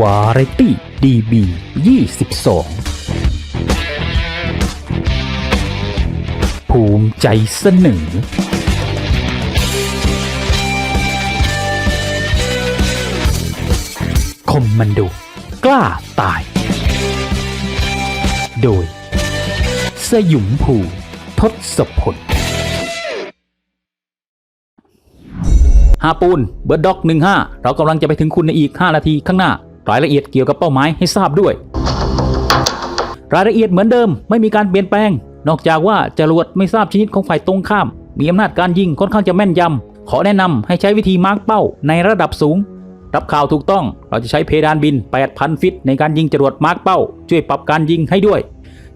วาไรตี้ดีบี22 ภูมิใจเสนอคมมันโดกล้าตาย โดย สยุมภูทศพลฮาปูนเบิร์ดด็อก15เรากำลังจะไปถึงคุณในอีก 5 นาทีข้างหน้า รายละเอียดเกี่ยวกับเป้าหมายให้ทราบด้วย รายละเอียดเหมือนเดิมไม่มีการเปลี่ยนแปลง นอกจากว่าจรวดไม่ทราบชนิดของฝ่ายตรงข้าม มีอำนาจการยิงค่อนข้างจะแม่นยำขอแนะนำให้ใช้วิธีมาร์กเป้าในระดับสูง รับข่าวถูกต้องเราจะใช้เพดานบิน 8,000 ฟิต ในการยิงจรวดมาร์กเป้า ช่วยปรับการยิงให้ด้วย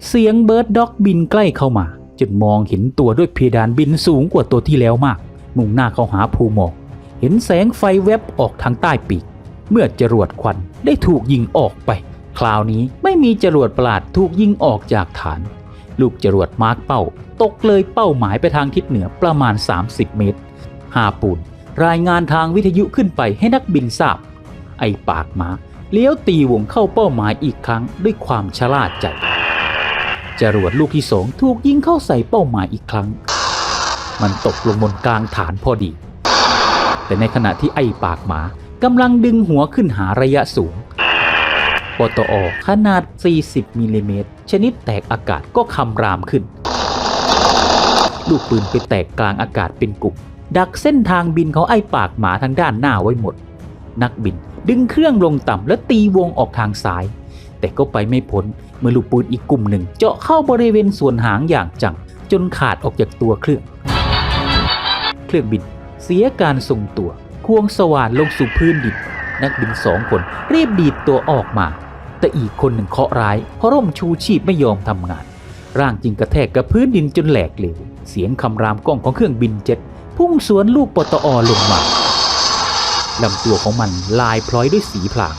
เสียงเบิร์ดด็อกบินใกล้เข้ามาจนมองเห็นตัวด้วยเพดานบินสูงกว่าตัวที่แล้วมาก มุ่งหน้าเข้าหาภูหมอก เห็นแสงไฟแวบออกทางใต้ปีก เมื่อจรวดควันได้ถูกยิงออกไป คราวนี้ไม่มีจรวดประหลาดถูกยิงออกจากฐาน ลูกจรวดมาร์กเป้า ตกเลยเป้าหมายไปทางทิศเหนือประมาณ 30 เมตรฮาปูนรายงานทางวิทยุขึ้นไปให้นักบินทราบ ไอปากหมาเลี้ยวตีวงเข้าเป้าหมายอีกครั้งด้วยความชล่าใจ จรวดลูกที่สองถูกยิงเข้าใส่เป้าหมายอีกครั้ง มันตกลงบนกลางฐานพอดี แต่ในขณะที่ไอ้ปากหมา กำลังดึงหัวขึ้นหาระยะสูงปตอขนาด 40มิลลิเมตรชนิดแตกอากาศก็คำรามขึ้น ลูกปืนไปแตกกลางอากาศเป็นกลุ่มดักเส้นทางบินของไอ้ปากหมาทางด้านหน้าไว้หมด นักบินดึงเครื่องลงต่ำและตีวงออกทางซ้าย แต่ก็ไปไม่พ้นเมื่อลูกปืนอีกกลุ่มหนึ่งเจาะเข้าบริเวณส่วนหางอย่างจัง จนขาดออกจากตัวเครื่อง เครื่องบินเสียการทรงตัว ควงสว่านลงสู่พื้นดินนักบินสองคนรีบดีดตัวออกมา แต่อีกคนหนึ่งเคาะร้ายเพราะร่มชูชีพไม่ยอมทำงาน ร่างจึงกระแทกกับพื้นดินจนแหลกเหลวเสียงคำรามก้องของเครื่องบินเจ็ตพุ่งสวนลูกปตอลงมาลำตัวของมันลายพลอยด้วยสีพลาง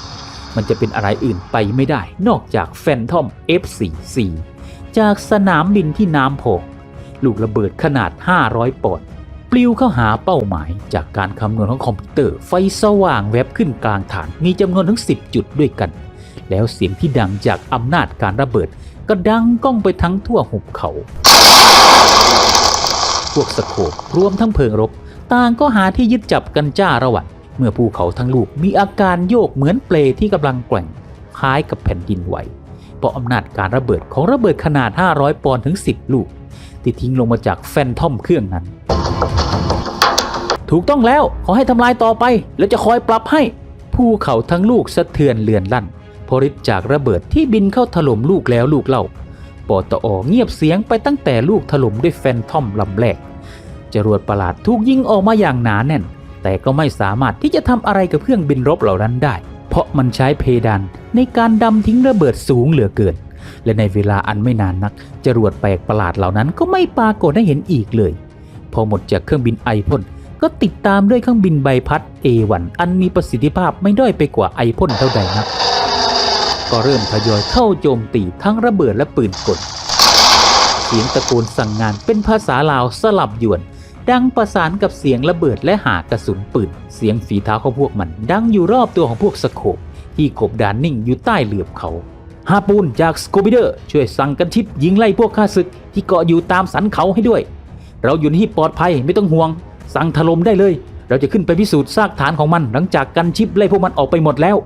มันจะเป็นอะไรอื่นไปไม่ได้ นอกจากแฟนทอม F44 จากสนามบินที่น้ำโพงลูกระเบิดขนาด 500 ปอนด์ ปลิวเข้าหาเป้าหมาย จากการคำนวณของคอมพิวเตอร์ ไฟสว่างแวบขึ้นกลางฐานมีจำนวนถึง 10 จุดด้วยกัน แล้วเสียงที่ดังจากอำนาจการระเบิด ก็ดังก้องไปทั้งทั่วหุบเขา พวกสโคปรวมทั้งเพลิงรบ ต่างก็หาที่ยึดจับกันจ้าระวัดเมื่อภูเขาทั้งลูกมีอาการโยกเหมือนเปลที่กำลังแกว่งคล้ายกับแผ่นดินไหวเพราะอำนาจการระเบิดของระเบิดขนาด 500 ปอนด์ถึง 10 ลูก ที่ทิ้งลงมาจากแฟนทอมเครื่องนั้น ถูกต้องแล้วขอให้ทำลายต่อไป แล้วจะคอยปรับให้ภูเขาทั้งลูกสะเทือนเลือนลั่นพราะฤทธิ์จากระเบิดที่บินเข้าถล่มลูกแล้วลูกเล่าปอตอเงียบเสียงไปตั้งแต่ลูกถล่มด้วยแฟนทอมลำแรกจรวดประหลาดถูกยิงออกมาอย่างหนาแน่น แต่ก็ไม่สามารถที่จะทำอะไรกับเครื่องบินรบเหล่านั้นได้ เพราะมันใช้เพดานในการดำทิ้งระเบิดสูงเหลือเกิน และในเวลาอันไม่นานนัก จรวดแปลกประหลาดเหล่านั้นก็ไม่ปรากฏให้เห็นอีกเลย พอหมดจากเครื่องบินไอพ่นก็ติดตามด้วยเครื่องบินใบพัด A1 อันมีประสิทธิภาพไม่ด้อยไปกว่าไอพ่นเท่าใดนัก ก็เริ่มทยอยเข้าโจมตีทั้งระเบิดและปืนกล เสียงตะโกนสั่งงานเป็นภาษาลาวสลับหยวน ดังประสานกับเสียงระเบิดและหากระสุนปืน เสียงฝีเท้าของพวกมัน ดังอยู่รอบตัวของพวกสโคปที่กบดานนิ่งอยู่ใต้เหลือบเขา ฮาปูนจากสโคบิเดอร์ช่วยสั่งกันชิปยิงไล่พวกข้าศึกที่เกาะอยู่ตามสันเขาให้ด้วย เราอยู่ในที่ปลอดภัยไม่ต้องห่วง สั่งถล่มได้เลย เราจะขึ้นไปพิสูจน์ซากฐานของมันหลังจากกันชิปไล่พวกมันออกไปหมดแล้ว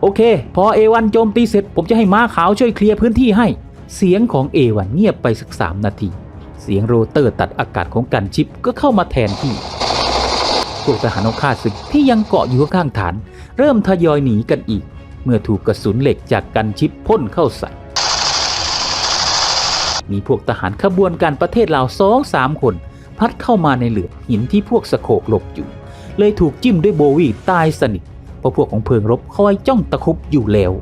โอเค พอเอวันโจมตีเสร็จ ผมจะให้ม้าขาวช่วยเคลียร์พื้นที่ให้ เสียงของเอวันเงียบไปสักสามนาที เสียงโรเตอร์ตัดอากาศของกันชิปก็เข้ามาแทนที่พวกทหารของข้าศึกที่ยังเกาะอยู่ข้างฐาน เริ่มทยอยหนีกันอีก เมื่อถูกกระสุนเหล็กจากกันชิปพ่นเข้าใส่ มีพวกทหารขบวนการประเทศลาวสองสามคน พัดเข้ามาในเหลือบหินที่พวกสะโคกหลบอยู่ เลยถูกจิ้มด้วยโบวีตายสนิทเพราะพวกของเพิงรบคอยจ้องตะคุบอยู่แล้ว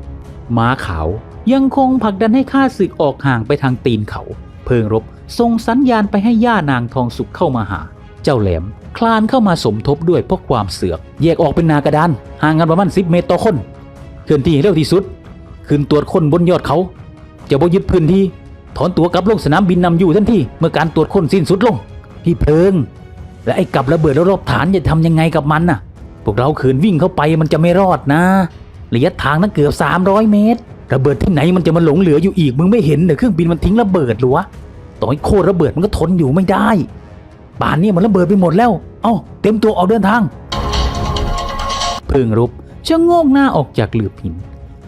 ม้าขาวยังคงผลักดันให้ข้าศึกออกห่างไปทางตีนเขา เพิงรบส่งสัญญาณไปให้ย่านางทองสุขเข้ามาหา เจ้าแหลมคลานเข้ามาสมทบด้วยเพราะความเสือก แยกออกเป็นนากระดานห่างกันประมาณ10เมตรต่อคน เคลื่อนที่ให้เร็วที่สุด ขึ้นตรวจคนบนยอดเขา จะบ่ยึดพื้นที่ ถอนตัวกลับลงสนามบินนำอยู่ทันทีเมื่อการตรวจคนสิ้นสุดลง พี่เพลิง และไอ้กับระเบิดรอบฐานจะทำยังไงกับมันน่ะ พวกเราขืนวิ่งเข้าไปมันจะไม่รอดนะ ระยะทางนั้นเกือบ 300 เมตร ระเบิดที่ไหนมันจะมาหลงเหลืออยู่อีกมึงไม่เห็นเหรอเครื่องบินมันทิ้งระเบิดหรอวะต่อให้โคตรระเบิดมันก็ทนอยู่ไม่ได้ป่านนี้มันระเบิดไปหมดแล้ว เอ้าเต็มตัวออกเดินทางเพิ่งรบ ชะโงกหน้าออกจากหลืบหิน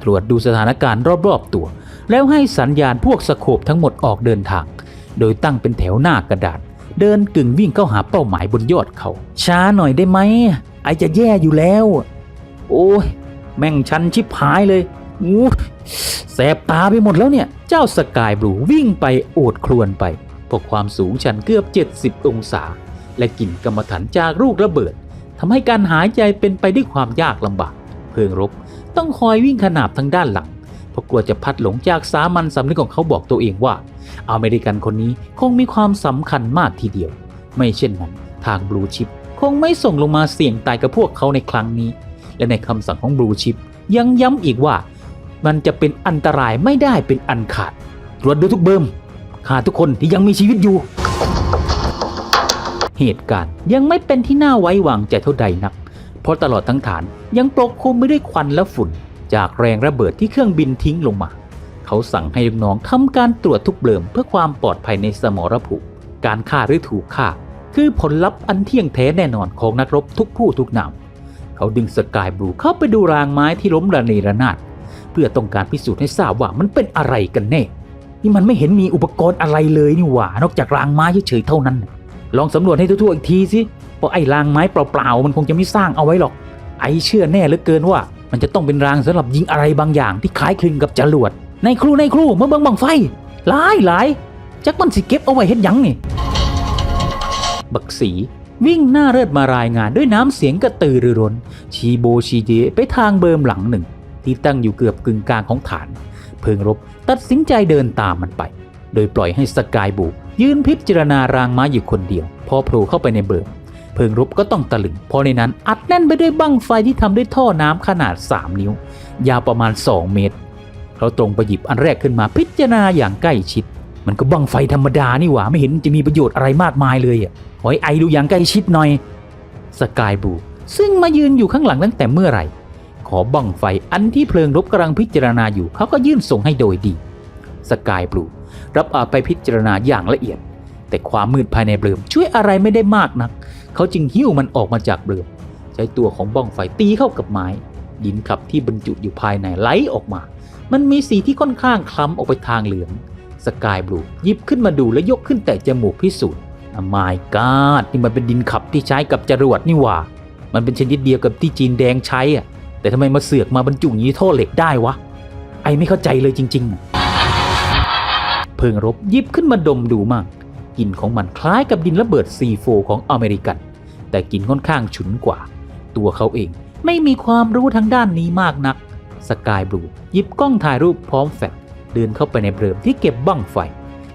ตรวจดูสถานการณ์รอบๆตัว แล้วให้สัญญาณพวกสโคบทั้งหมดออกเดินทาง โดยตั้งเป็นแถวหน้ากระดาษ เดินกึ่งวิ่งเข้าหาเป้าหมายบนยอดเขา ช้าหน่อยได้ไหมไอจะแย่อยู่แล้ว โอ้ยแม่งชันชิบหายเลยอู้แสบตาไปหมดแล้วเนี่ย เจ้าสกายบลูวิ่งไปโอดครวนไปเพราะความสูงชันเกือบ 70 องศา และกลิ่นกรรมฐานจากลูกระเบิดทำให้การหายใจเป็นไปด้วยความยากลำบาก เพิงรบ ต้องคอยวิ่งขนาบทางด้านหลังเพราะกลัวจะพัดหลงจากสามัญสำนึกของเขาบอกตัวเองว่า อเมริกันคนนี้คงมีความสำคัญมากทีเดียว ไม่เช่นนั้น ทางบลูชิปคงไม่ส่งลงมาเสี่ยงตายกับพวกเขาในครั้งนี้ และในคำสั่งของบลูชิปยังย้ำอีกว่า มันจะเป็นอันตรายไม่ได้เป็นอันขาด ตรวจดูทุกเบิมฆ่าทุกคนที่ยังมีชีวิตอยู่ เหตุการณ์ยังไม่เป็นที่น่าไว้วางใจเท่าใดนัก เพราะตลอดทั้งฐาน ยังปกคลุมไปด้วยควันและฝุ่น จากแรงระเบิดที่เครื่องบินทิ้งลงมา เขาสั่งให้ลูกน้องทำการตรวจทุกเบลิมเพื่อความปลอดภัยในสมรภูมิการฆ่าหรือถูกฆ่า คือผลลัพธ์อันเที่ยงแท้แน่นอนของนักรบทุกผู้ทุกนามเขาดึงสกายบลูเข้าไปดูรางไม้ที่ล้มระเนระนาดเพื่อต้องการพิสูจน์ให้ทราบว่ามันเป็นอะไรกันแน่นี่มันไม่เห็นมีอุปกรณ์อะไรเลยนี่หว่านอกจากรางไม้เฉยๆเท่านั้น ลองสำรวจให้ทั่วๆอีกทีสิเพราะไอ้รางไม้เปล่าๆมันคงจะไม่สร้างเอาไว้หรอก ไอเชื่อแน่เหลือเกินว่า มันจะต้องเป็นรางสำหรับยิงอะไรบางอย่างที่คล้ายคลึงกับจรวดในครูในครูเมื่อเบิ่งบังไฟหลายหลายจักมันสิเก็บเอาไว้เฮ็ดยังนี่ บักสีวิ่งหน้าเริดมารายงานด้วยน้ำเสียงกระตือรือร้น ชีโบชีเจไปทางเบิมหลังหนึ่ง ที่ตั้งอยู่เกือบกึ่งกลางของฐาน เพิงรบตัดสินใจเดินตามมันไป โดยปล่อยให้สกายบูยืนพิจารณารางไม้อยู่คนเดียว พอโผล่เข้าไปในเบิม เพิงรบก็ต้องตะลึงเพราะในนั้นอัดแน่นไปด้วยบั้งไฟที่ทำด้วยท่อน้ำขนาด 3 นิ้ว ยาวประมาณ 2 เมตร เขาตรงไปหยิบอันแรกขึ้นมาพิจารณาอย่างใกล้ชิด มันก็บั้งไฟธรรมดานี่หว่าไม่เห็นจะมีประโยชน์อะไรมากมายเลยอะขอให้ไอดูอย่างใกล้ชิดหน่อยสกายบูซึ่งมายืนอยู่ข้างหลังตั้งแต่เมื่อไหร่ ขอบั้งไฟอันที่เพลิงรบกำลังพิจารณาอยู่เขาก็ยื่นส่งให้โดยดีสกายบลูรับเอาไปพิจารณาอย่างละเอียด แต่ความมืดภายในเบลิมช่วยอะไรไม่ได้มากนัก เขาจึงหิ้วมันออกมาจากเบลิมใช้ตัวของบ้องไฟตีเข้ากับไม้ดินขับที่บรรจุอยู่ภายในไหลออกมา มันมีสีที่ค่อนข้างคล้ำออกไปทางเหลือง สกายบลูหยิบขึ้นมาดูและยกขึ้นแต่จมูกพิสูจน์มายกาดนี่มันเป็นดินขับที่ใช้กับจรวดนี่หว่า มันเป็นชนิดเดียวกับที่จีนแดงใช้อะแต่ทำไมมาเสือกมาบรรจุอยู่ในท่อเหล็กได้วะ ไอไม่เข้าใจเลยจริงๆ เพิงรบยิบขึ้นมาดมดูมั่งกลิ่นของมันคล้ายกับดินระเบิดซีโฟของอเมริกัน แต่กลิ่นค่อนข้างฉุนกว่า ตัวเขาเองไม่มีความรู้ทางด้านนี้มากนัก สกายบลูหยิบกล้องถ่ายรูปพร้อมแฟลชเดินเข้าไปในเบลิมที่เก็บบั้งไฟ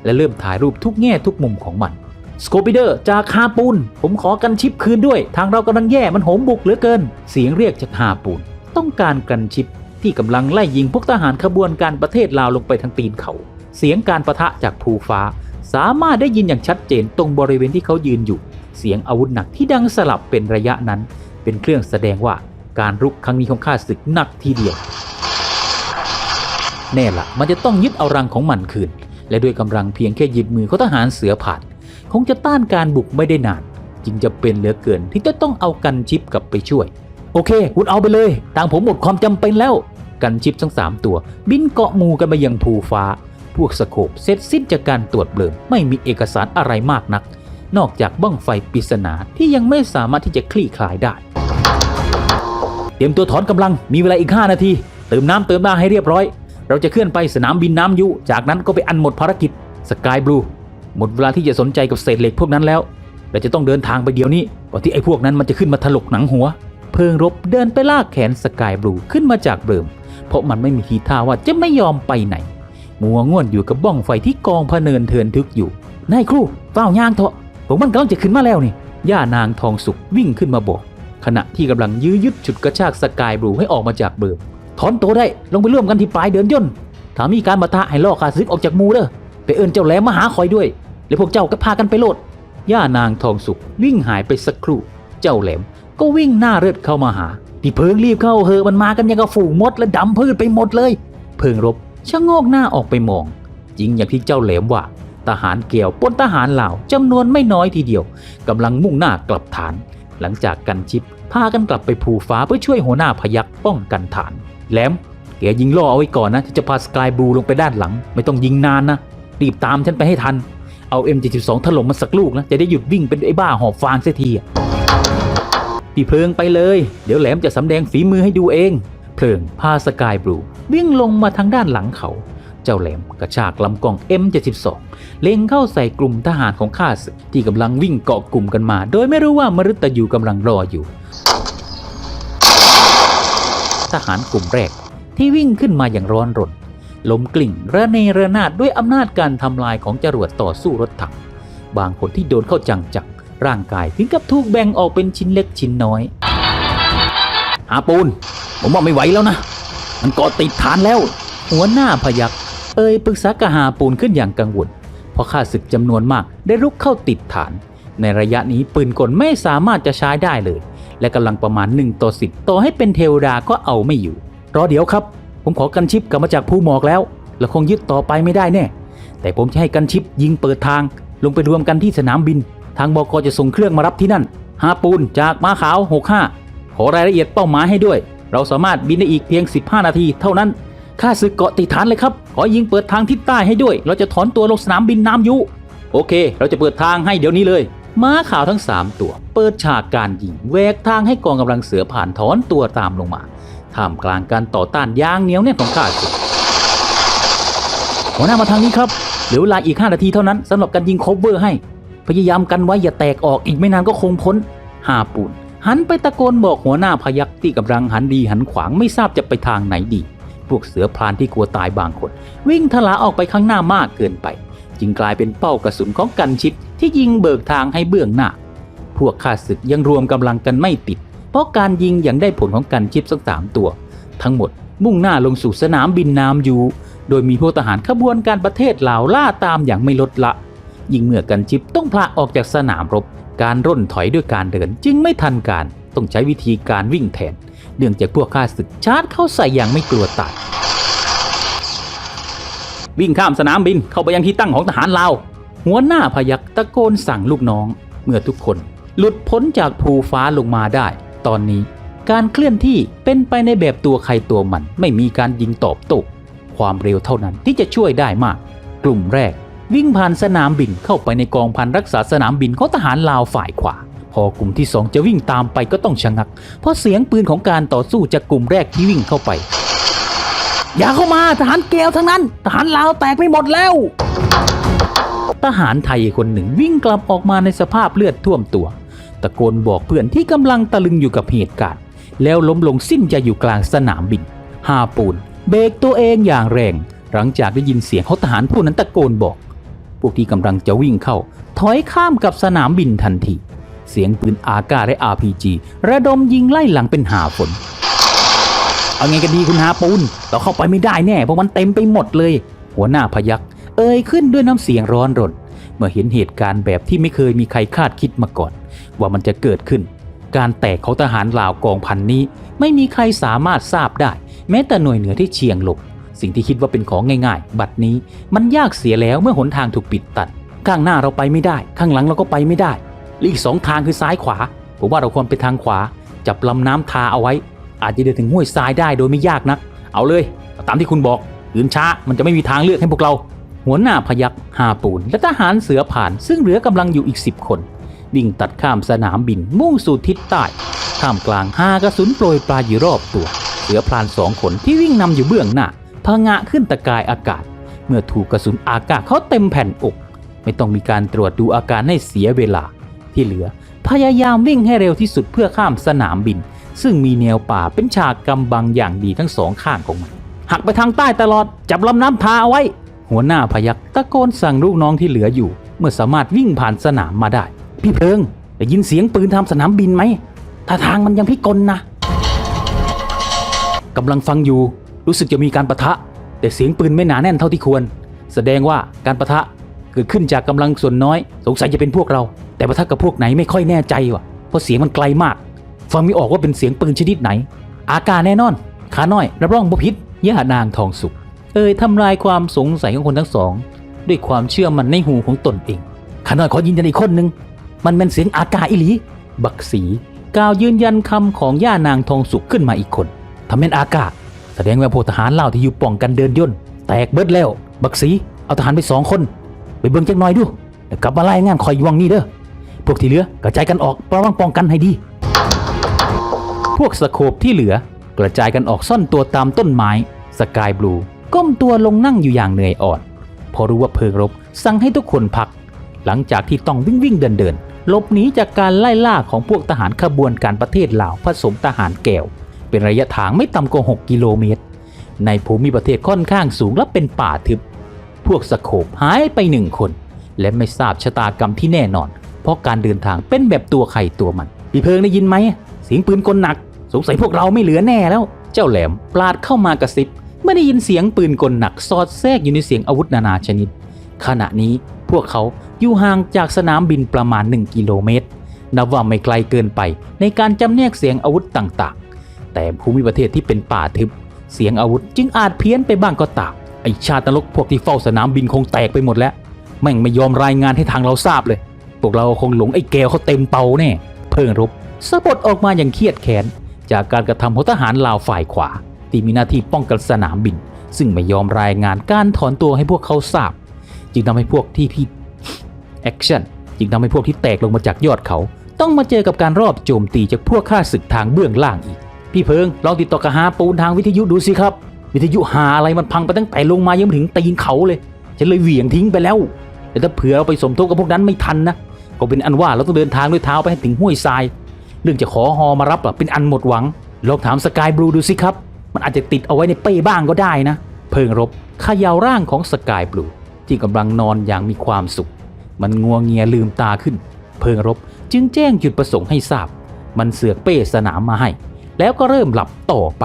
และเริ่มถ่ายรูปทุกแง่ทุกมุมของมันสโคปิเดอร์จากฮาปูน ผมขอกันชิปคืนด้วย ทางเรากำลังแย่มันโหมบุกเหลือเกิน เสียงเรียกจากฮาปูน ต้องการกันชิปที่กำลังไล่ยิงพวกทหารขบวนการประเทศลาวลงไปทางตีนเขา เสียงการประทะจากภูฟ้า สามารถได้ยินอย่างชัดเจนตรงบริเวณที่เขายืนอยู่ เสียงอาวุธหนักที่ดังสลับเป็นระยะนั้น เป็นเครื่องแสดงว่าการรุกครั้งนี้ของข้าศึกหนักทีเดียว แน่ละมันจะต้องยึดเอารังของมันคืน และด้วยกำลังเพียงแค่หยิบมือของทหารเสือผ่าน คงจะต้านการบุกไม่ได้นาน จึงจะเป็นเหลือเกินที่จะต้องเอากันชิปกลับไปช่วย โอเค คุณเอาไปเลยทางผมหมดความจำเป็นแล้ว กันชิปทั้ง 3 ตัว บินเกาะมูกันมายังภูฟ้า พวกสโคบเสร็จสิ้นจากการตรวจเบลิมไม่มีเอกสารอะไรมากนัก นอกจากบ้างไฟปริศนาที่ยังไม่สามารถที่จะคลี่คลายได้ เตรียมตัวถอนกำลังมีเวลาอีก 5 นาที เติมน้ำเติมน้าให้เรียบร้อย เราจะเคลื่อนไปสนามบินน้ำยุ จากนั้นก็ไปอันหมดภารกิจสกายบลูหมดเวลาที่จะสนใจกับเศษเหล็กพวกนั้นแล้วเราจะต้องเดินทางไปเดี๋ยวนี้ก่อนที่ไอ้พวกนั้นมันจะขึ้นมาถลกหนังหัว เพิงรบเดินไปลากแขนสกายบลูขึ้นมาจากเบิม เพราะมันไม่มีทีท่าว่าจะไม่ยอมไปไหน มัวง่วนอยู่กับบ้องไฟที่กองพเนินเทินทึกอยู่นายครูเฝ้ายางเถอะ ผมมันกำลังจะขึ้นมาแล้วนี่ย่านางทองสุกวิ่งขึ้นมาบอก ขณะที่กำลังยื้อยุดฉุดกระชากสกายบลูให้ออกมาจากเบิร์มถอนตัวได้ลงไปร่วมกันที่ปลายเดินย่นถ้ามีการมาทะให้ล่อขาซึกออกจากมูเด้อไปเอินเจ้าแหลมมาหาคอยด้วย แล้วพวกเจ้าก็พากันไปโลดย่านางทองสุกวิ่งหายไปสักครู่ เจ้าแหลมก็วิ่งหน้าเลือดเข้ามาหาพี่เพิงรีบเข้าเหอะมันมากันยังกับฝูงมดและดำพืชไปหมดเลย เพิงรบชะโงกหน้าออกไปมอง จริงอย่างที่เจ้าแหลมว่า ทหารเกี่ยวปนทหารเหล่าจำนวนไม่น้อยทีเดียวกำลังมุ่งหน้ากลับฐาน หลังจากกันชิปพากันกลับไปภูฟ้าเพื่อช่วยหัวหน้าพยักป้องกันฐานแหลมแกยิงล่อเอาไว้ก่อนนะที่จะพาสกายบลูลงไปด้านหลัง ไม่ต้องยิงนานนะรีบตามฉันไปให้ทัน เอา M72 ถล่มมันสักลูกนะ จะได้หยุดวิ่งเป็นไอ้บ้าหอบฟางเสียทีพี่เพลิงไปเลย เดี๋ยวแหลมจะสำแดงฝีมือให้ดูเอง เพลิงพาสกายบลูวิ่งลงมาทางด้านหลังเขา เจ้าแหลมกระชากลำกล้อง M72 เล็งเข้าใส่กลุ่มทหารของข้าศึกที่กำลังวิ่งเกาะกลุ่มกันมา โดยไม่รู้ว่ามฤตยูกำลังรออยู่ ทหารกลุ่มแรกที่วิ่งขึ้นมาอย่างร้อนรนล้มกลิ่งระเนระนาดด้วยอำนาจการทำลายของจรวดต่อสู้รถถัง บางคนที่โดนเข้าจังจังๆร่างกายถึงกับถูกแบ่งออกเป็นชิ้นเล็กชิ้นน้อย หาปูน ผมว่าไม่ไหวแล้วนะ มันเกาะติดฐานแล้ว หัวหน้าพยัก เอ่ยปรึกษากหาปูนขึ้นอย่างกังวลเพราะข้าศึกจำนวนมากได้รุกเข้าติดฐาน ในระยะนี้ปืนกลไม่สามารถจะใช้ได้เลย และกำลังประมาณ1ต่อ10ต่อให้เป็นเทวดาก็เอาไม่อยู่ รอเดี๋ยวครับ ผมขอกันชิปกลับมาจากภูหมอกแล้วและคงยึดต่อไปไม่ได้แน่ แต่ผมจะให้กันชิปยิงเปิดทาง ลงไปรวมกันที่สนามบิน ทางบกจะส่งเครื่องมารับที่นั่นฮาปูนจากมาขาว65ขอรายละเอียดเป้าหมายให้ด้วย เราสามารถบินได้อีกเพียง 15 นาทีเท่านั้น ข้าศึกเกาะติดฐานเลยครับ ขอยิงเปิดทางทิศใต้ให้ด้วย เราจะถอนตัวลงสนามบินน้ำยุ โอเค เราจะเปิดทางให้เดี๋ยวนี้เลย ม้าขาวทั้ง 3 ตัว เปิดฉากการยิงแวกทางให้กองกำลังเสือผ่านถอนตัวตามลงมา ท่ามกลางการต่อต้านยางเหนียวแน่นของข้าศึกหัวหน้ามาทางนี้ครับเหลือเวลาอีก 5 นาทีเท่านั้นสำหรับการยิงโคเวอร์ให้ พยายามกันไว้อย่าแตกออกอีกไม่นานก็คงพ้นหาปูนหันไปตะโกนบอกหัวหน้าพยักที่กำลังหันดีหันขวางไม่ทราบจะไปทางไหนดี พวกเสือพรานที่กลัวตายบางคน วิ่งทลาออกไปข้างหน้ามากเกินไป จึงกลายเป็นเป้ากระสุนของกันชิปที่ยิงเบิกทางให้เบื้องหน้า พวกข้าศึกยังรวมกำลังกันไม่ติด เพราะการยิงยังได้ผลของกันชิปสักสามตัว ทั้งหมดมุ่งหน้าลงสู่สนามบินน้ำยูโดยมีพวกทหารขบวนการประเทศลาวล่าตามอย่างไม่ลดละ ยิ่งเมื่อกันชิปต้องพลาออกจากสนามรบ การร่นถอยด้วยการเดินจึงไม่ทันการ ต้องใช้วิธีการวิ่งแทน เนื่องจากพวกข้าศึกชาร์จเข้าใส่อย่างไม่กลัวตายวิ่งข้ามสนามบินเข้าไปยังที่ตั้งของทหารลาวหัวหน้าพยักตะโกนสั่งลูกน้อง เมื่อทุกคนหลุดพ้นจากภูฟ้าลงมาได้ ตอนนี้การเคลื่อนที่เป็นไปในแบบตัวใครตัวมันไม่มีการยิงตอบโต้ความเร็วเท่านั้นที่จะช่วยได้มาก กลุ่มแรก วิ่งผ่านสนามบินเข้าไปในกองพันรักษาสนามบินของทหารลาวฝ่ายขวา พอกลุ่มที่สองจะวิ่งตามไปก็ต้องชะงัก เพราะเสียงปืนของการต่อสู้จากกลุ่มแรกที่วิ่งเข้าไป อย่าเข้ามาทหารเกลทั้งนั้น ทหารลาวแตกไปหมดแล้ว ทหารไทยคนหนึ่งวิ่งกลับออกมาในสภาพเลือดท่วมตัว ตะโกนบอกเพื่อนที่กำลังตะลึงอยู่กับเหตุการณ์ แล้วล้มลงสิ้นใจอยู่กลางสนามบินฮาปูนเบรกตัวเองอย่างแรง หลังจากได้ยินเสียงของทหารผู้นั้นตะโกนบอก พวกที่กำลังจะวิ่งเข้า ถอยข้ามกับสนามบินทันที เสียงปืนอากาและ RPG ระดมยิงไล่หลังเป็นหาฝน เอาไงกันดีคุณฮาปูนเราเข้าไปไม่ได้แน่เพราะมันเต็มไปหมดเลย หัวหน้าพยักเอ่ยขึ้นด้วยน้ำเสียงร้อนรน เมื่อเห็นเหตุการณ์แบบที่ไม่เคยมีใครคาดคิดมาก่อน ว่ามันจะเกิดขึ้น การแตกของทหารลาวกองพันนี้ ไม่มีใครสามารถทราบได้ แม้แต่หน่วยเหนือที่เชียงหลบสิ่งที่คิดว่าเป็นของง่ายๆ บัดนี้มันยากเสียแล้วเมื่อหนทางถูกปิดตัด ข้างหน้าเราไปไม่ได้ ข้างหลังเราก็ไปไม่ได้ และอีกสองทางคือซ้ายขวา ผมว่าเราควรไปทางขวา จับลำน้ำทาเอาไว้ อาจจะเดินถึงห้วยทรายได้โดยไม่ยากนัก เอาเลย ตามที่คุณบอกยืนช้ามันจะไม่มีทางเลือกให้พวกเรา หัวหน้าพยักหาปูน และทหารเสือผ่าน ซึ่งเหลือกำลังอยู่อีกสิบคน วิ่งตัดข้ามสนามบินมุ่งสู่ทิศใต้ท่ามกลางหากระสุนโปรยปลายอยู่รอบตัว เสือพลานสองคนที่วิ่งนำอยู่เบื้องหน้าพะงะขึ้นตะกายอากาศ เมื่อถูกกระสุนอากาศเขาเต็มแผ่นอก ไม่ต้องมีการตรวจดูอาการให้เสียเวลา ที่เหลือ พยายามวิ่งให้เร็วที่สุดเพื่อข้ามสนามบิน ซึ่งมีแนวป่าเป็นฉากกำบังอย่างดีทั้งสองข้างของมัน หักไปทางใต้ตลอดจับลำน้ำทาเอาไว้ หัวหน้าพยักตะโกนสั่งลูกน้องที่เหลืออยู่ เมื่อสามารถวิ่งผ่านสนามมาได้ พี่เพลิงได้ยินเสียงปืนทำสนามบินไหมท่าทางมันยังพิกลนะกำลังฟังอยู่ รู้สึกจะมีการประทะ แต่เสียงปืนไม่หนาแน่นเท่าที่ควร แสดงว่าการประทะ เกิดขึ้นจากกำลังส่วนน้อย สงสัยจะเป็นพวกเรา แต่ประทะกับพวกไหนไม่ค่อยแน่ใจว่ะเพราะเสียงมันไกลมาก ฟังไม่ออกว่าเป็นเสียงปืนชนิดไหน อากาศแน่นอน ขาน้อยรับรองบ่พิษย่านางทองสุขเอ่ยทำลายความสงสัยของคนทั้งสอง ด้วยความเชื่อมันในหูของตนเองขาน้อยขอยืนยันอีกคนหนึ่งมันเป็นเสียงอากาอิลี บักสีกล่าวยืนยันคำของย่านางทองสุขขึ้นมาอีกคนทำเป็นอากาศ แสดงว่าพวกทหารเล่าที่อยู่ป้องกันเดินย่นแตกเบิดแล้ว บักสีเอาทหารไปสองคน ไปเบิ่งจักหน่อยดูแล้วกลับมาไล่งานคอยอยู่วังนี่เด้อพวกที่เหลือกระจายกันออกระวังป้องกันให้ดี พวกสโคบที่เหลือกระจายกันออกซ่อนตัวตามต้นไม้สกายบลูก้มตัวลงนั่งอยู่อย่างเหนื่อยอ่อน พอรู้ว่าเพิงรบสั่งให้ทุกคนพัก หลังจากที่ต้องวิ่งวิ่งเดินเดินหลบหนีจากการไล่ล่าของพวกทหารขบวนการประเทศลาวผสมทหารแก้ว เป็นระยะทางไม่ต่ำกว่า 6 กิโลเมตร ในภูมิประเทศค่อนข้างสูงและเป็นป่าทึบ พวกสโคบหายไปหนึ่งคน และไม่ทราบชะตากรรมที่แน่นอน เพราะการเดินทางเป็นแบบตัวใครตัวมันพี่เพิงได้ยินไหมเสียงปืนกลหนัก สงสัยพวกเราไม่เหลือแน่แล้ว เจ้าแหลมปลาดเข้ามากระซิบเมื่อได้ยินเสียงปืนกลหนักสอดแทรกอยู่ในเสียงอาวุธนานาชนิด ขณะนี้พวกเขาอยู่ห่างจากสนามบินประมาณ 1 กิโลเมตร นับว่าไม่ไกลเกินไปในการจำแนกเสียงอาวุธต่างๆ แต่ภูมิประเทศที่เป็นป่าทึบ เสียงอาวุธจึงอาจเพี้ยนไปบ้างก็ตาม ไอชาตินรกพวกที่เฝ้าสนามบินคงแตกไปหมดแล้ว แม่งไม่ยอมรายงานให้ทางเราทราบเลย พวกเราคงหลงไอ้แก้วเขาเต็มเป่าแน่ เพิ่งรบสะบดออกมาอย่างเครียดแค้นจากการกระทำของทหารลาวฝ่ายขวา ที่มีหน้าที่ป้องกันสนามบิน ซึ่งไม่ยอมรายงานการถอนตัวให้พวกเขาทราบ จึงทำให้พวกที่พี่แอคชั่นจึงทำให้พวกที่แตกลงมาจากยอดเขา ต้องมาเจอกับการรอบโจมตีจากพวกข้าศึกทางเบื้องล่างอีก พี่เพิงลองติดต่อกับหาปูนทางวิทยุดูสิครับ วิทยุหาอะไรมันพังไปตั้งแต่ลงมายังไม่ถึงตีนเขาเลย ฉันเลยเหวี่ยงทิ้งไปแล้ว แต่ถ้าเผื่อเราไปสมทบกับพวกนั้นไม่ทันนะ ก็เป็นอันว่าเราต้องเดินทางด้วยเท้าไปให้ถึงห้วยทราย เรื่องจะขอฮอมารับเป็นอันหมดหวัง ลองถามสกายบลูดูสิครับ มันอาจจะติดเอาไว้ในเป้บ้างก็ได้นะ เพิงรบขย่าร่างของสกายบลูที่กำลังนอนอย่างมีความสุข มันงัวงเงียลืมตาขึ้น เพิงรบจึงแจ้งจุดประสงค์ให้ทราบ มันเสือกเป้สนามมาให้ แล้วก็เริ่มหลับต่อไป